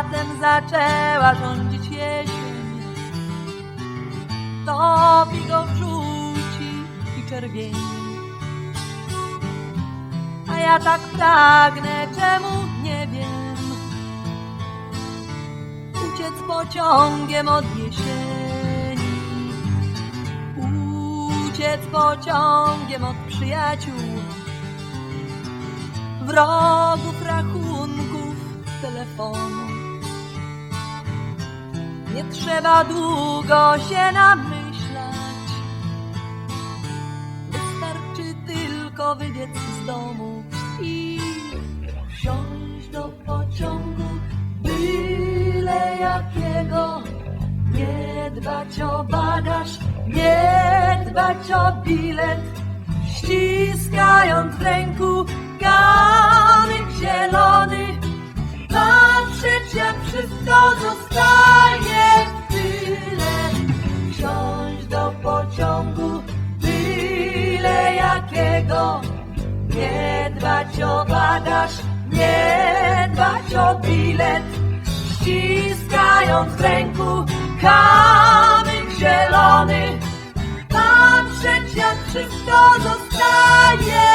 latem zaczęła rządzić jesień. Topi go w żółci i czerwieni. A ja tak pragnę, czemu nie wiem. Uciec pociągiem od jesieni. Uciec pociągiem od przyjaciół. Wrogów, rachunków, telefonu. Nie trzeba długo się namyślać. Wystarczy tylko wybiec z domu i wsiąść do pociągu byle jakiego. Nie dbać o bagaż, nie dbać o bilet, ściskając w bilet, ściskając w ręku kamyk zielony, patrzeć jak wszystko zostaje